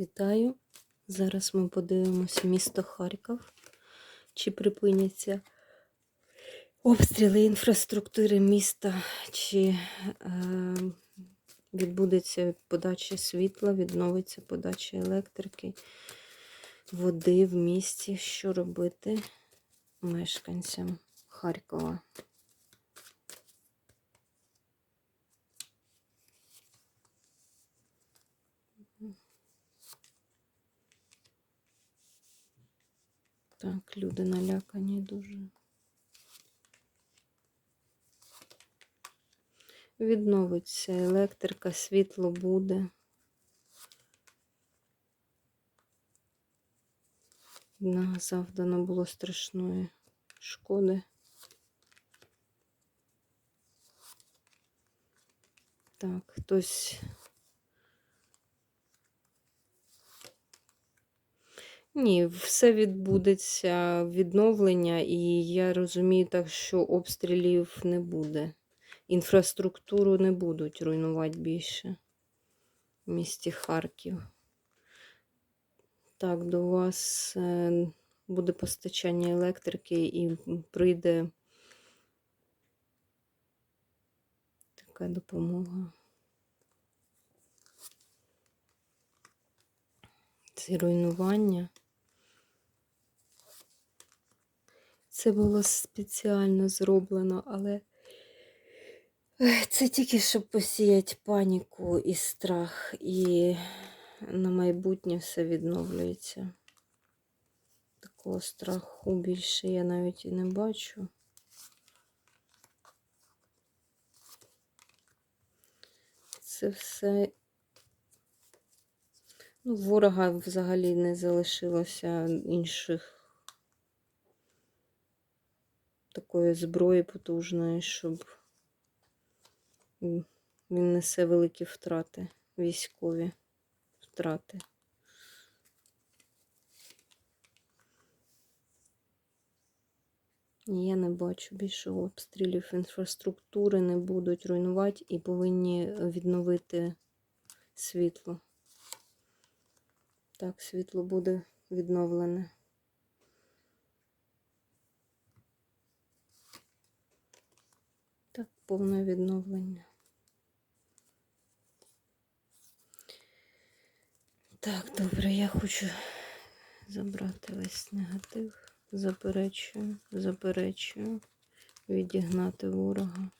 Вітаю! Зараз ми подивимося місто Харків. Чи припиняться обстріли інфраструктури міста, чи е, відбудеться подача світла, відновиться подача електрики, води в місті. Що робити мешканцям Харкова? Так, люди налякані дуже. Відновиться електрика, світло буде. Завдано було страшної шкоди. Так, хтось. Ні, все відбудеться відновлення, і я розумію так, що обстрілів не буде. Інфраструктуру не будуть руйнувати більше в місті Харків. Так, до вас е, буде постачання електрики і прийде така допомога. Ці руйнування. Це було спеціально зроблено, але це тільки щоб посіяти паніку і страх, і на майбутнє все відновлюється. Такого страху більше я навіть і не бачу. Це все. Ну, ворога взагалі не залишилося інших такої зброї потужної, щоб він несе великі втрати, військові втрати. Я не бачу більше обстрілів, інфраструктури не будуть руйнувати і повинні відновити світло. Так, світло буде відновлене. Так, повне відновлення. Так, добре, я хочу забрати весь негатив. Заперечую, заперечую, відігнати ворога.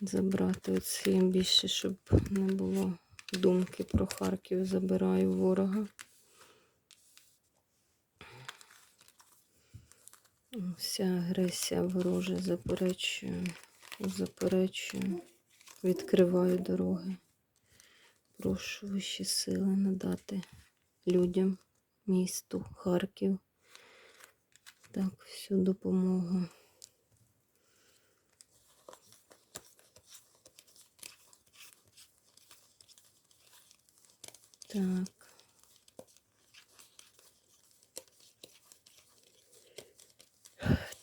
Забрати оці більше, щоб не було думки про Харків. Забираю ворога. Вся агресія ворожа заперечую, заперечую, відкриваю дороги. Прошу вищі сили надати людям, місту, Харків. Так, всю допомогу. Так.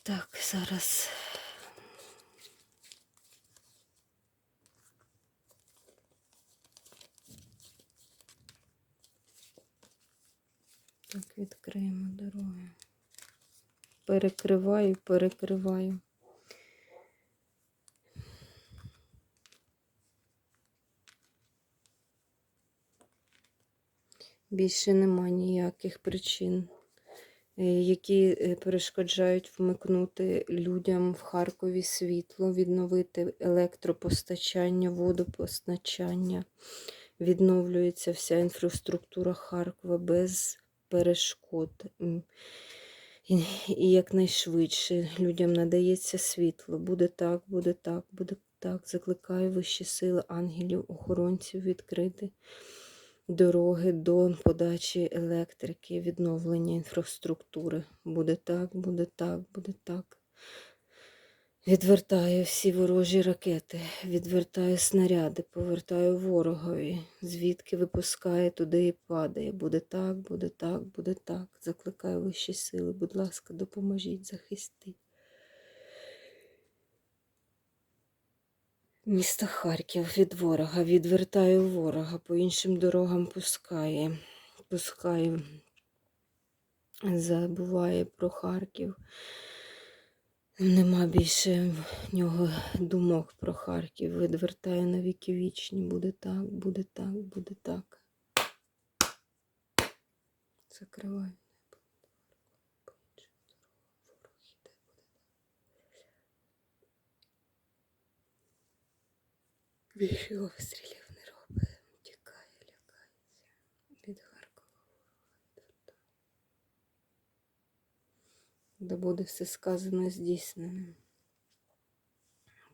Так, зараз. Так, відкриємо дороги. Перекриваю, перекриваю. Більше нема ніяких причин, які е, перешкоджають вмикнути людям в Харкові світло, відновити електропостачання, водопостачання. Відновлюється вся інфраструктура Харкова без перешкод. І якнайшвидше людям надається світло. Буде так, буде так, буде так. Закликаю вищі сили ангелів, охоронців відкрити дороги до подачі електрики, відновлення інфраструктури. Буде так, буде так, буде так. Відвертаю всі ворожі ракети, відвертаю снаряди, повертаю ворогові, звідки випускає, туди і падає. Буде так, буде так, буде так. Закликаю вищі сили. Будь ласка, допоможіть, захистіть. Місто Харків від ворога. Відвертаю ворога, по іншим дорогам пускає. Пускає. Забуває про Харків. Нема більше в нього думок про Харків. Відвертає на віки вічні. Буде так, буде так, буде так. Закриваю. Більше обстрілів не робить. Тікає, лякається. Від Харкова. Да буде все сказано здійсненим.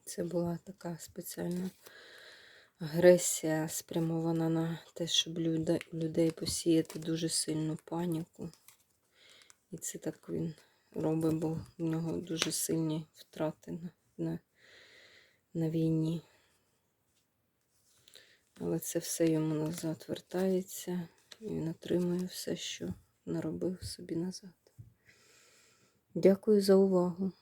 Це була така спеціальна агресія, спрямована на те, щоб людей посіяти дуже сильну паніку. І це так він робить, бо в нього дуже сильні втрати на, на, на війні. Але це все йому назад вертається, і він отримує все, що наробив собі назад. Дякую за увагу.